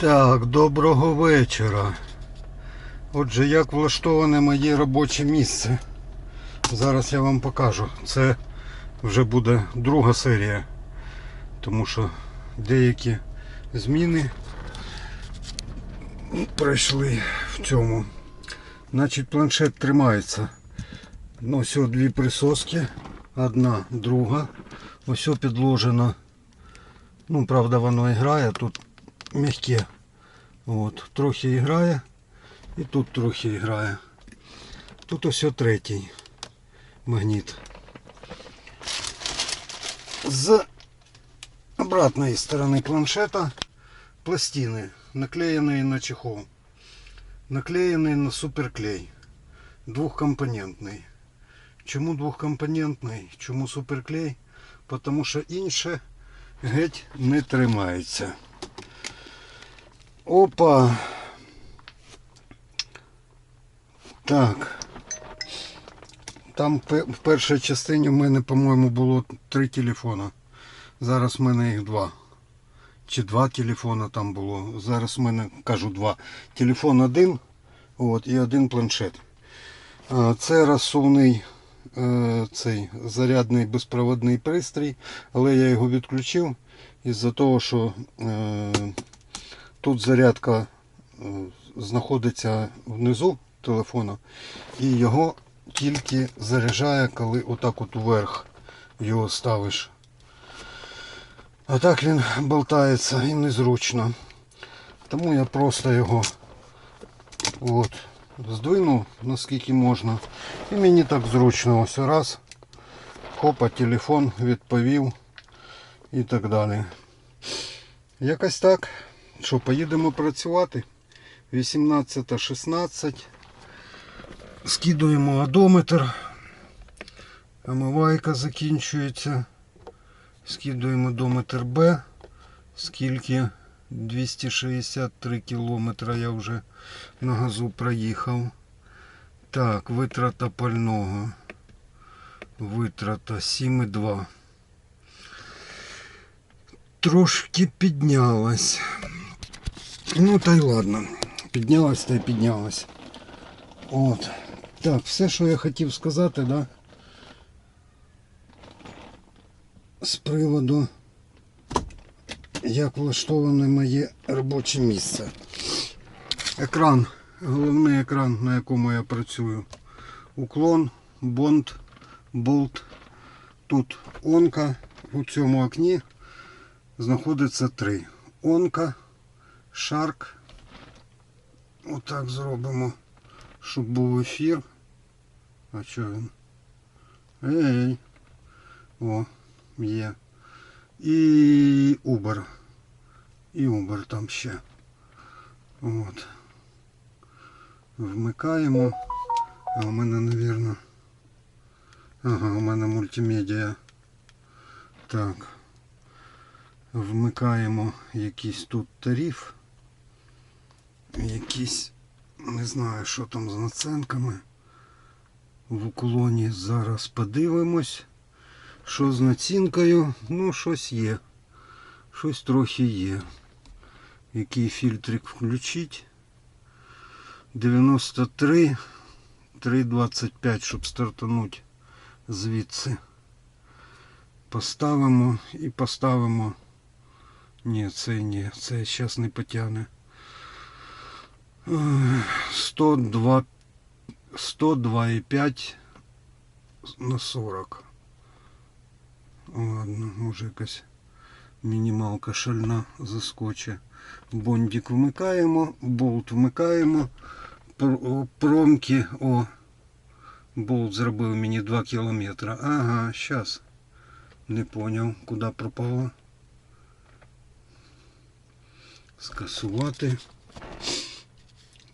Так, доброго вечора. Отже, як влаштоване моє робоче місце. Зараз я вам покажу. Це вже буде друга серія, тому що деякі зміни пройшли в цьому. Значить, планшет тримається. Ну, ось дві присоски. Одна, друга. Ось підложено. Ну, правда, воно і грає. Тут м'яке. От, трохи грає. І тут трохи грає. Тут ось о третій магніт. З обратної сторони планшета пластини, наклеєні на чехол. Наклеєний на суперклей. Двохкомпонентний. Чому двохкомпонентний? Чому суперклей? Тому що інше геть не тримається. Опа. Так. Там в першій частині в мене, по-моєму, було три телефона. Зараз в мене їх два. Чи два телефона там було. Зараз в мене кажу два. Телефон один от, і один планшет. Це розсувний е, цей зарядний безпроводний пристрій, але я його відключив із-за того, що е, тут зарядка е, знаходиться внизу телефону і його тільки заряджає, коли отак от вверх його ставиш. А так він болтається і незручно. Тому я просто його от, здвинув наскільки можна. І мені так зручно ось раз. Хопа, телефон відповів і так далі. Якось так. Що, поїдемо працювати? 18.16. Скидуємо одометр. Омивайка закінчується. Скидуємо одометр Б. Скільки 263 кілометра я вже на газу проїхав. Так, витрата пального. Витрата 7,2. Трошки піднялась. Ну та й ладно. Піднялась та й піднялась. От. Так, все, що я хотів сказати, да? З приводу, як влаштоване моє робоче місце. Екран, головний екран, на якому я працюю. Уклон, бонд, болт. Тут онка у цьому окні знаходиться три. Онка, шарк. Отак зробимо, щоб був ефір. А що він? Ей. О, є. І Uber. І Uber там ще. От. Вмикаємо. А у мене, навірно. Ага, у мене мультимедіа. Так. Вмикаємо якийсь тут тариф. Якісь, не знаю, що там з наценками. В уклоні зараз подивимось. Що з націнкою? Ну, щось є. Щось трохи є. Який фільтрик включить? 93, 3,25, щоб стартанути звідси. Поставимо і поставимо. Ні, це ні, це зараз не потягне. Ех, 102, 102,5 на 40. Ладно, може якась мінімалка шальна заскоче. Бондик вмикаємо, болт вмикаємо. Промки, о, болт зробив мені 2 кілометри. Ага, зараз. Не поняв, куди пропало. Скасувати.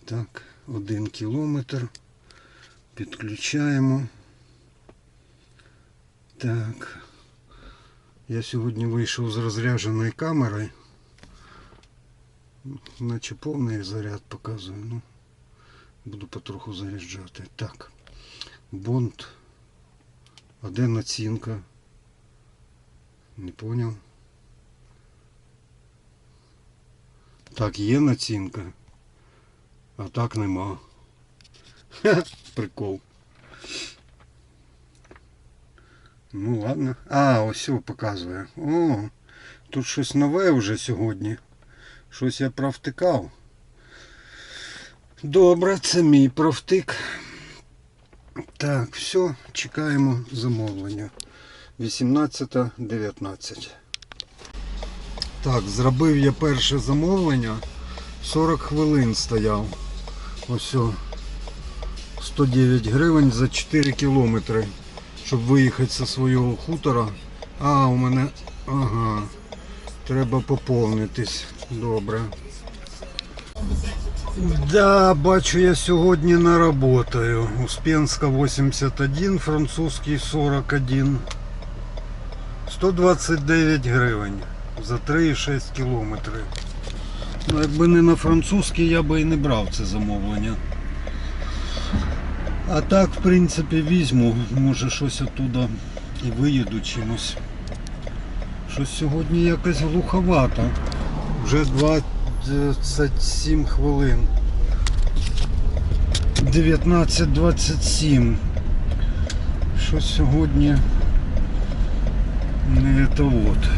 Так, один кілометр. Підключаємо. Так. Я сьогодні вийшов з розрядженою камерою. Наче повний заряд показує. Ну, буду потроху заряджати. Так. Бонд. А де націнка? Не поняв. Так, є націнка. А так нема. Прикол. Ну ладно. А, ось о, показує. О, тут щось нове вже сьогодні. Щось я провтикав. Добре, це мій провтик. Так, все, чекаємо замовлення. 18.19. Так, зробив я перше замовлення. 40 хвилин стояв. Ось. 109 гривень за 4 кілометри. Щоб виїхати зі свого хутора. А, у мене. Ага. Треба поповнитись. Добре. Да, бачу я сьогодні наработаю. Успенська 81, французький 41. 129 гривень за 3,6 кілометри. Ну, якби не на французький, я би і не брав це замовлення. А так, в принципі, візьму. Може щось оттуда і виїду чимось. Щось сьогодні якось глуховато. Вже 27 хвилин. 19.27. Щось сьогодні не то от.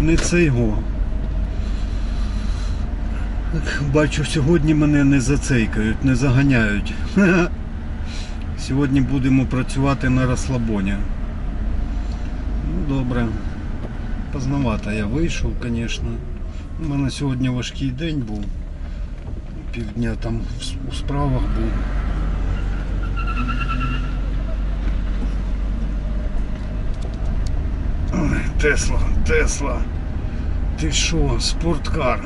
Не цей го. Бачу, сьогодні мене не зацейкають, не заганяють. Сьогодні будемо працювати на розслабоні. Ну, добре. Поздновато я вийшов, звісно. У мене сьогодні важкий день був. Півдня там у справах був. Тесла, Тесла. Ти що, спорткар?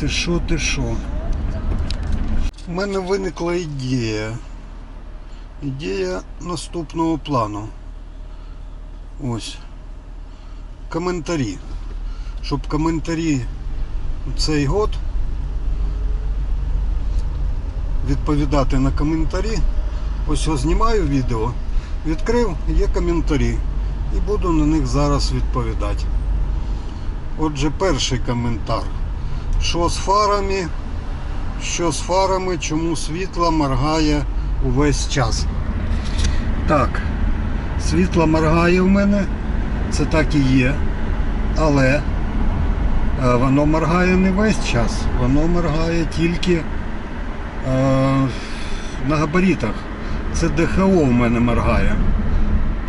Ти що, ти що? У мене виникла ідея. Ідея наступного плану. Ось. Коментарі. Щоб коментарі у цей год відповідати на коментарі. Ось я знімаю відео, відкрив, є коментарі. І буду на них зараз відповідати. Отже, перший коментар. Що з фарами? Що з фарами, чому світло моргає увесь час? Так, світло моргає в мене, це так і є. Але е, воно моргає не весь час, воно моргає тільки е, на габаритах. Це ДХО в мене моргає.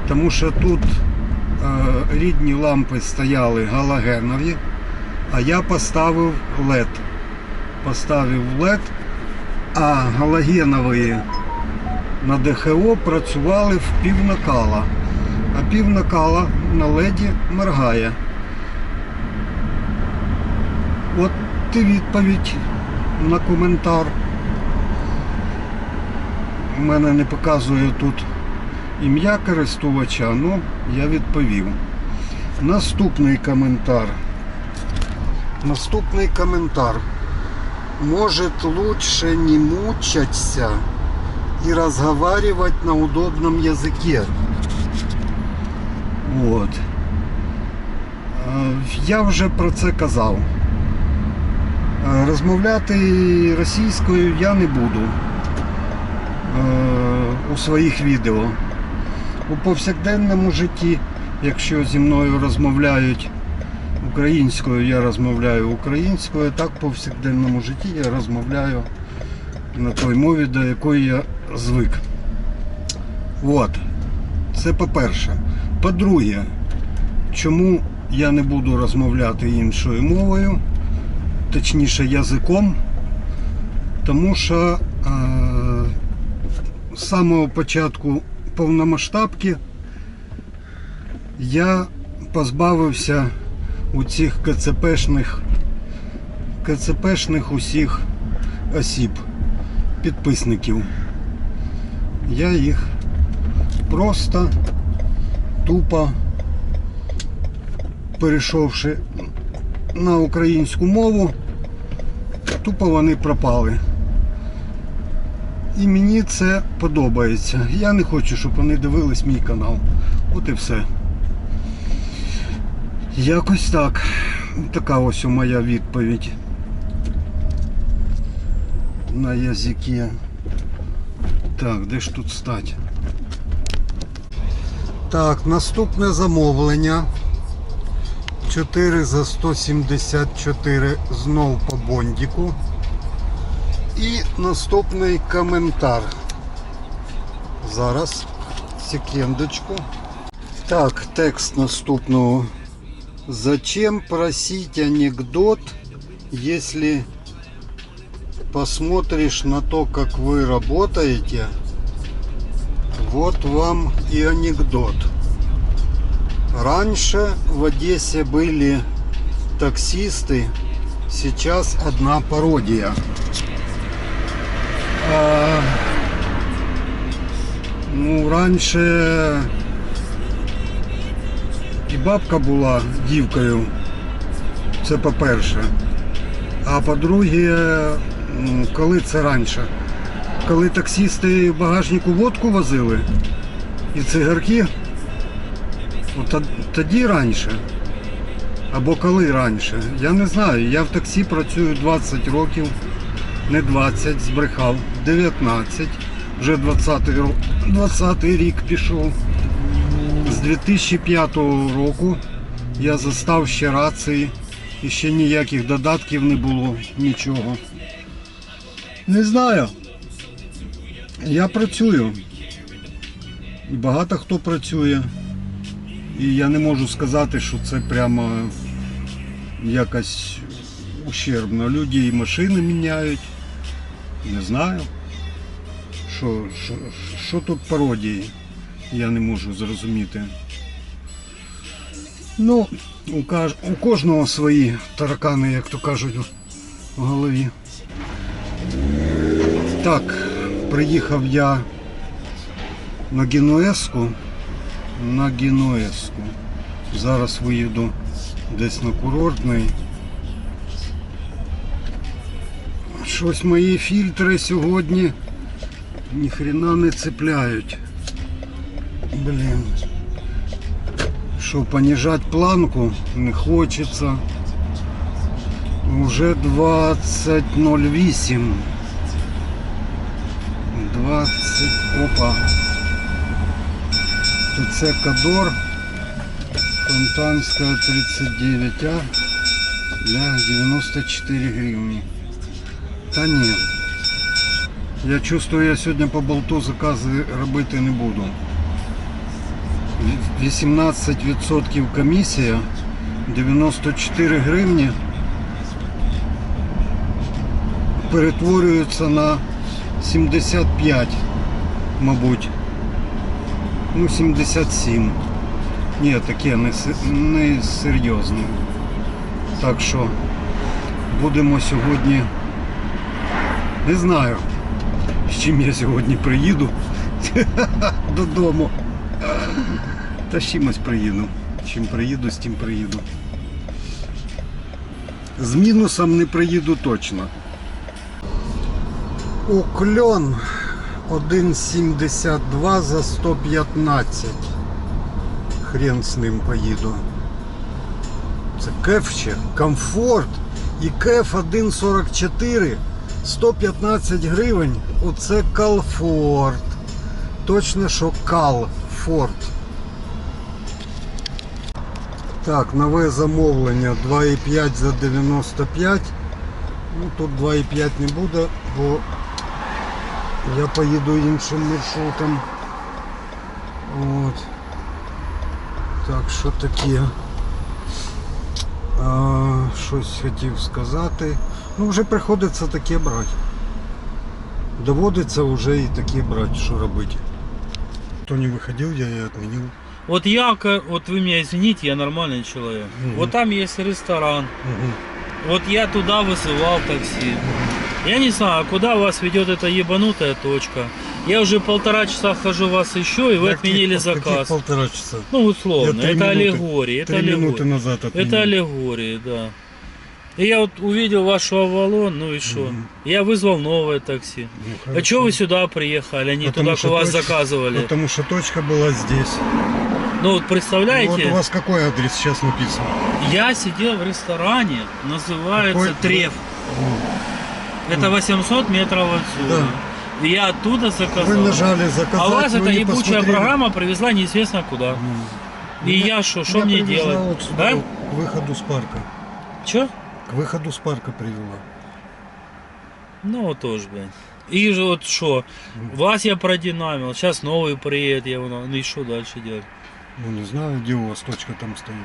Тому що тут е, рідні лампи стояли галогенові, а я поставив LED. Поставив LED, а галогенові на ДХО працювали в пів накала. А пів накала на леді моргає. От і відповідь на коментар. У мене не показує тут ім'я користувача, ну я відповів. Наступний коментар. Наступний коментар. Может лучше не мучаться и разговаривать на удобном языке. Вот. Е, Я вже про це казав. Е, Розмовляти російською я не буду е, у своїх відео. У повсякденному житті, якщо зі мною розмовляють українською, я розмовляю українською, так в повсякденному житті я розмовляю на той мові, до якої я звик. От. Це по-перше. По-друге, чому я не буду розмовляти іншою мовою, точніше язиком, тому що е, з самого початку повномасштабки я позбавився у цих КЦПшних, КЦПшних усіх осіб, підписників. Я їх просто тупо перейшовши на українську мову, тупо вони пропали. І мені це подобається. Я не хочу, щоб вони дивились мій канал. От і все. Якось так. Така ось моя відповідь на язикі. Так, де ж тут стать? Так, наступне замовлення. 4 за 174 знов по бондіку. І наступний коментар. Зараз, секундочку. Так, текст наступного. Зачем просить анекдот, если посмотришь на то, как вы работаете, вот вам и анекдот. Раньше в Одессе были таксисты, сейчас одна пародия. А, ну, раньше і бабка була дівкою. Це по-перше. А по-друге, коли це раніше? Коли таксісти в багажнику водку возили і цигарки, от тоді раніше. Або коли раніше. Я не знаю. Я в таксі працюю 20 років, не 20, збрехав, 19. Вже 20 ро- 20 рік пішов. З 2005 року я застав ще рації і ще ніяких додатків не було, нічого. Не знаю. Я працюю. І багато хто працює. І я не можу сказати, що це прямо якось ущербно. Люди і машини міняють. Не знаю. Що, що, що тут пародії? Я не можу зрозуміти. Ну, у, каж... у кожного свої таракани, як то кажуть, в голові. Так, приїхав я на Генуеску. На Генуеску. Зараз виїду десь на курортний. Щось мої фільтри сьогодні ніхрена не цепляють. Блин. Что, понижать планку не хочется. Уже 20.08. 20. Опа. ТЦ Кадор. Фонтанская 39А. Для 94 гривни. Та ні. Я чувствую, я сьогодні по болту закази робити не буду. 18% комісія, 94 гривні перетворюються на 75, мабуть. Ну, 77. Ні, таке не, не серйозне. Так що будемо сьогодні. Не знаю, з чим я сьогодні приїду додому. Та з чимось приїду. Чим приїду, з тим приїду. З мінусом не приїду точно. Укльон 1,72 за 115. Хрен з ним поїду. Це кеф ще, комфорт. І кеф 1,44, 115 гривень. Оце калфорт. Точно, що калфорт. Так, нове замовлення 2,5 за 95. Ну тут 2,5 не буде, бо я поїду іншим маршрутом. От. Так, що таке? А, щось хотів сказати. Ну вже приходиться таке брати. Доводиться вже і таке брати, що робити. Хто не виходив, я її відмінив. Вот я, вот вы меня извините, я нормальный человек. Мгм. Вот там есть ресторан. Угу. Вот я туда вызывал такси. Я не знаю, куда вас ведет эта ебанутая точка. Я уже полтора часа хожу вас ищу, и вы отменили заказ. полтора часа. Ну, условно. Я это минуты- аллегория. Это Три минуты аллегория. назад отменил. Это аллегория, да. И я вот увидел вашу Авалон, ну и что? Мгм. Я вызвал новое такси. Ну, А что вы сюда приехали, а не Потому туда, что куда вас точ- заказывали? Потому что точка была здесь. Ну вот представляете? Вот у вас какой адрес сейчас написан? Я сидел в ресторане, называется Какой? Треф. Это 800 метров отсюда. И я оттуда заказал. Вы нажали заказать, а у вас эта ебучая посмотрели. программа привезла неизвестно куда. М. И Меня- я что, что мне делать? вот сюда, Да? К выходу с парка. Че? К выходу с парка привела. Ну вот тоже, блядь. И вот что, вас я продинамил, сейчас новый приедет, я ну и что дальше делать? Ну не знаю, где у вас точка там стоит.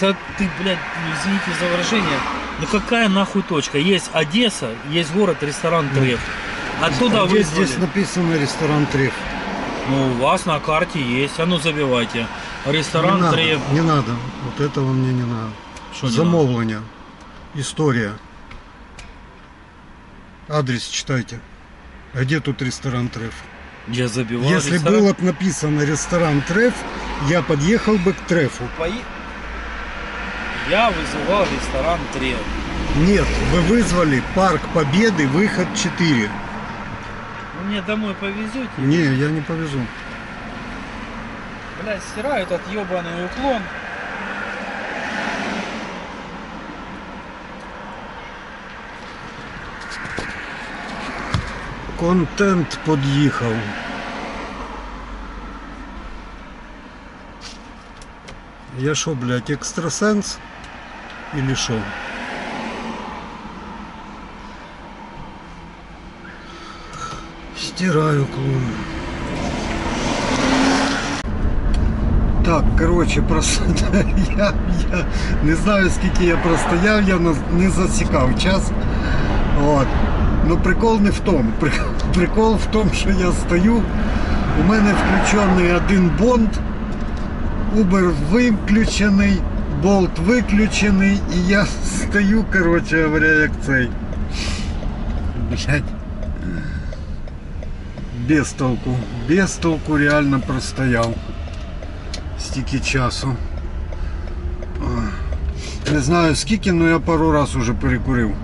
Да ты, блядь, извините за выражение, ну какая нахуй точка? Есть Одесса, есть город, ресторан Треф. Оттуда А вызвали. здесь написано ресторан Треф? Ну, у вас на карте есть, а ну забивайте. не Ресторан надо, Треф. не надо. Вот этого мне не надо. Что не Замовлення. Історія. Адрес читайте. А где тут ресторан Треф? Я забивал Если ресторан. было бы написано ресторан Треф, я подъехал бы к Трефу. Пои- Я вызывал ресторан Треф. Нет, вы вызвали Парк Победы, выход 4. Вы мне домой повезете? Не, я не повезу. Блядь, стираю этот ебаный уклон. Контент подъехал. Я шо, блядь, экстрасенс? Или шо? Стираю клон. Так, короче, просто я, я не знаю скільки я простояв, я не- засікав час. От. Ну прикол не в тому. Прикол в тому, що я стою. У мене включений один бонд, Uber виключений, болт виключений, і я стою, коротше говоря, як цей. Блять. Без толку. Без толку реально простояв. Стільки часу. Не знаю скільки, але я пару раз уже перекурив.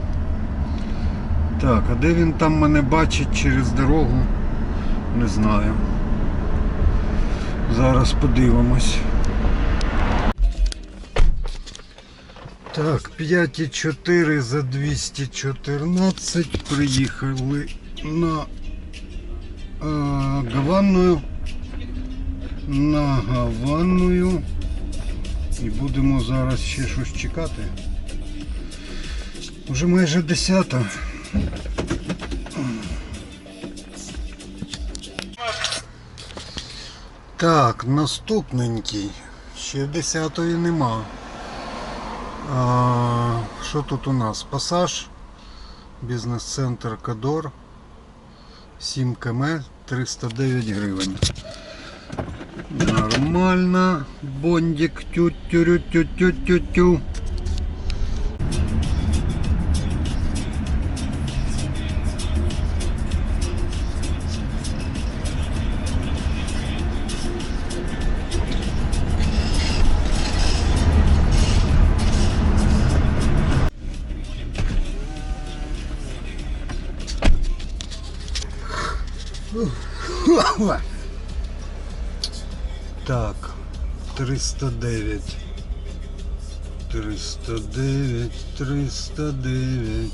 Так, а де він там мене бачить через дорогу? Не знаю. Зараз подивимось. Так, 5,4 за 214 приїхали на е, Гаванную. На Гаванную. І будемо зараз ще щось чекати. Уже майже 10. Так, наступненький. Ще 10-ї нема. А, що тут у нас? Пасаж, бізнес-центр Кадор, 7 км, 309 гривень. Нормально. Бондик тю-тю-тю-тю-тю-тю. Так, 309. 309, 309.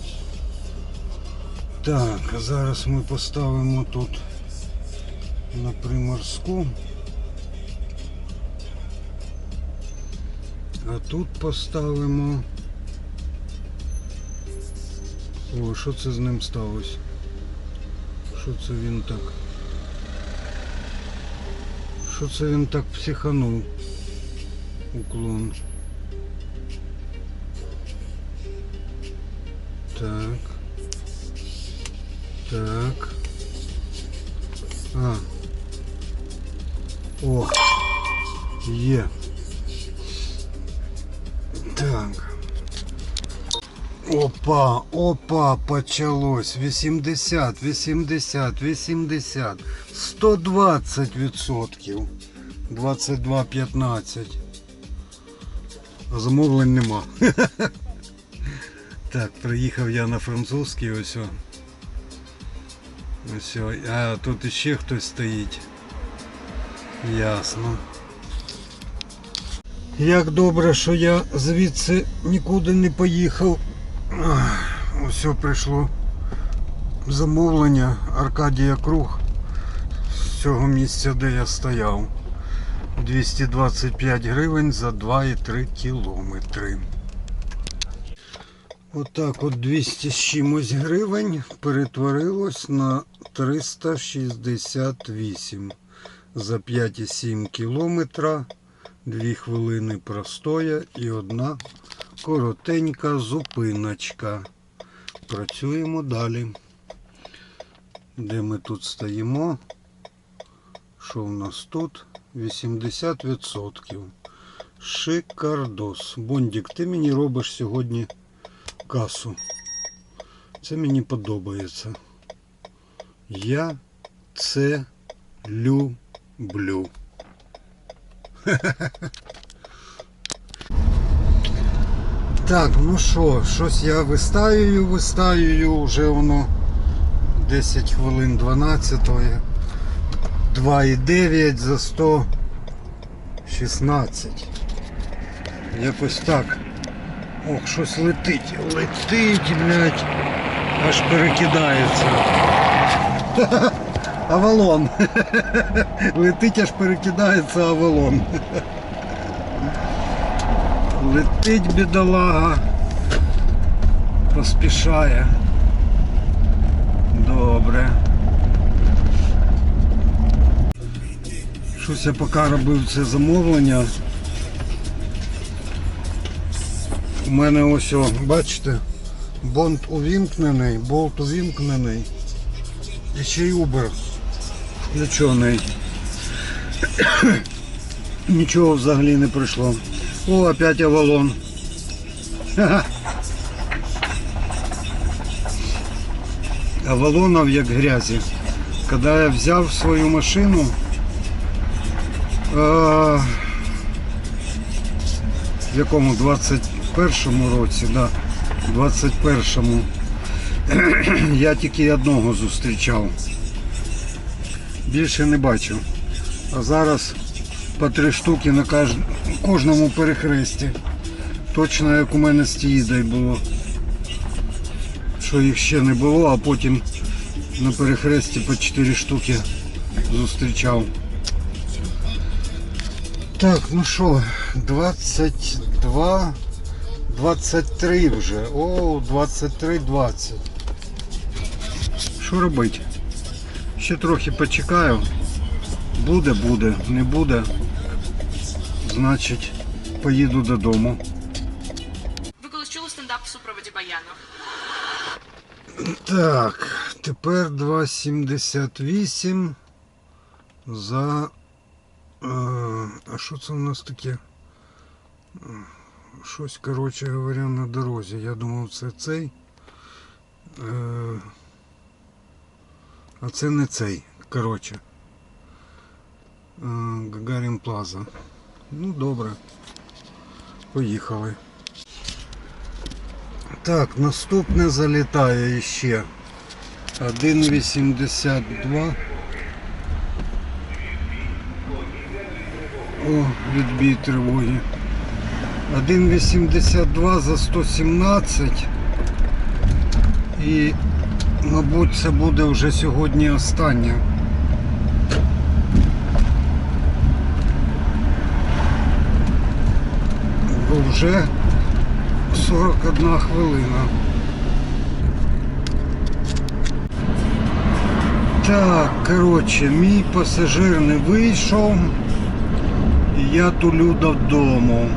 Так, зараз ми поставимо тут на приморську. А тут поставимо. О, що це з ним сталося? Що це він так? Що це він так психанув? Уклон. Так. Так. А. О. Є. Так. Опа, опа, почалось. 80, 80, 80. 120 відсотків. 22,15. Замовлень нема. Так, приїхав я на французький ось. о. Ось. А тут іще хтось стоїть. Ясно. Як добре, що я звідси нікуди не поїхав. Ось прийшло замовлення Аркадія Круг з цього місця, де я стояв. 225 гривень за 2,3 кілометри. Отак от 200 з чимось гривень перетворилось на 368 за 5,7 кілометра. 2 хвилини простоя і одна коротенька зупиночка. Працюємо далі. Де ми тут стоїмо? Що в нас тут? 80%. Шикардос. Бондік, ти мені робиш сьогодні касу. Це мені подобається. Я це люблю. Так, ну що, щось я вистаюю, вистаюю, вже воно 10 хвилин 12 2,9 за 116. Якось так. Ох, щось летить. Летить, блядь. Аж перекидається. Авалон. Летить, аж перекидається авалон. Летить бідолага. Поспішає. Добре. Щось я поки робив це замовлення. У мене ось, о, бачите, бонд увімкнений, болт увімкнений. І ще й Uber включений. Нічого взагалі не прийшло. О, опять Авалон. Ха-ха. Авалонов як грязі. Коли я взяв свою машину, е, в якому 21-му році, да, 21-му, я тільки одного зустрічав. Більше не бачив. А зараз по три штуки на кожному перехресті. Точно як у мене з Тіїдою було. Що їх ще не було, а потім на перехресті по 4 штуки зустрічав. Так, ну що, 22, 23 вже. О, 23, 20. Що робити? Ще трохи почекаю. Буде, буде, не буде. Значить, поїду додому. Ви колись чули стендап в супроводі баяну? Так, тепер 2,78 за. е, А що це у нас таке? Щось, коротше говоря, на дорозі. Я думав, це цей. Е, А це не цей. Коротше. Е, Гагарін Плаза. Ну, добре. Поїхали. Так, наступне залітає ще. 1,82. О, відбій тривоги. 1,82 за 117. І, мабуть, це буде вже сьогодні останнє. Вже 41 хвилина. Так, коротше, мій пасажир не вийшов. І я тулю додому.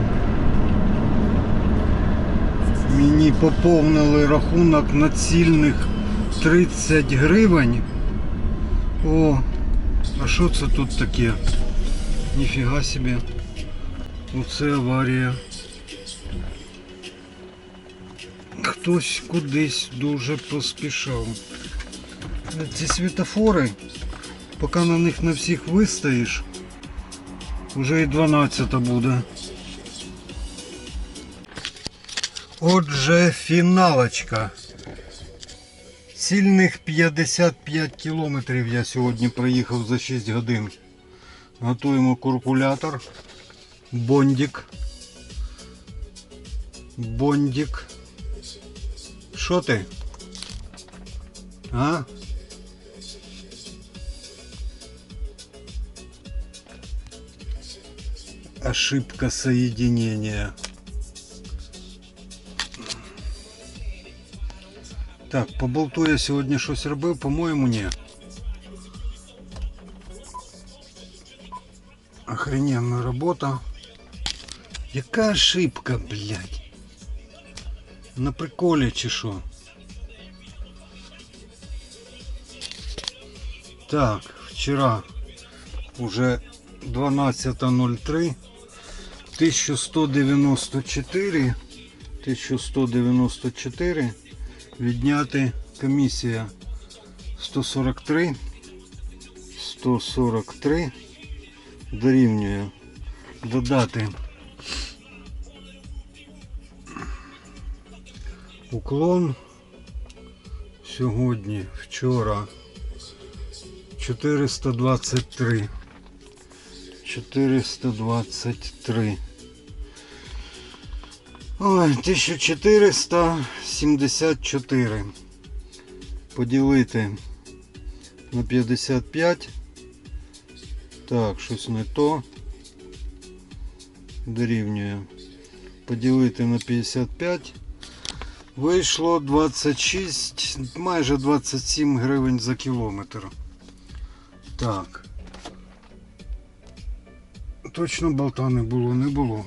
Мені поповнили рахунок на цільних 30 гривень. О, а що це тут таке? Ніфіга собі. Оце аварія. Хтось кудись дуже поспішав. Ці світофори, поки на них на всіх вистоїш, вже і 12 буде. Отже, фіналочка. Цільних 55 кілометрів я сьогодні проїхав за 6 годин. Готуємо куркулятор, бондик Бондик. Що ти? А? Ошибка соединения. Так, по болту я сьогодні щось робив, по-моєму, ні. Охрененна робота. Яка ошибка, блядь? На приколі чи що? Так, вчора уже 12.03. 1194. 1194. Відняти комісія 143. 143 дорівнює додати уклон сьогодні, вчора 423 423 Ой, 1474 поділити на 55 так, щось не то. Дорівнює. Поділити на 55. Вийшло 26, майже 27 гривень за кілометр. Так. Точно болта не було, не було.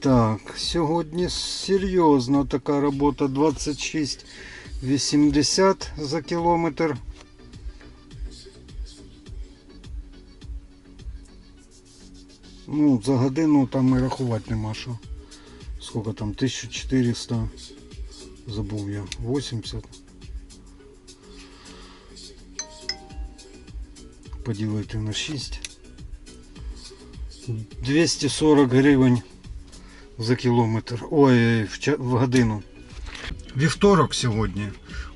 Так, сьогодні серйозна така робота 26,80 за кілометр. Ну, за годину там і рахувати нема що. Сколько там? 1400. Забув я. 80. Поділити на 6. 240 гривень за кілометр. Ой, в годину. Вівторок сьогодні.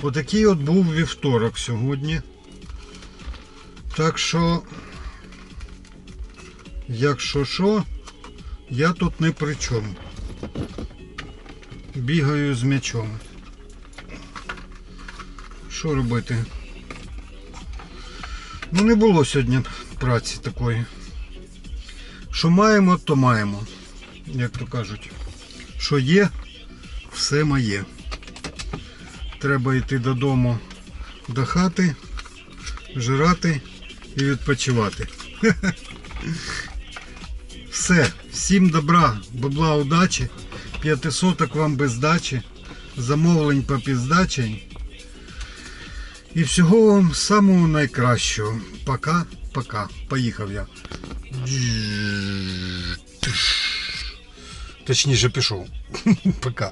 Отакий от був вівторок сьогодні. Так що Якщо що, я тут не при чому. Бігаю з м'ячом. Що робити? Ну не було сьогодні праці такої. Що маємо, то маємо. Як то кажуть. Що є, все моє. Треба йти додому до хати, жирати і відпочивати. Все, всім добра, бабла удачі, п'ятисоток вам без дачі, замовлень по піздачі. І всього вам самого найкращого. Пока, пока. Поїхав я. Точніше пішов. Пока.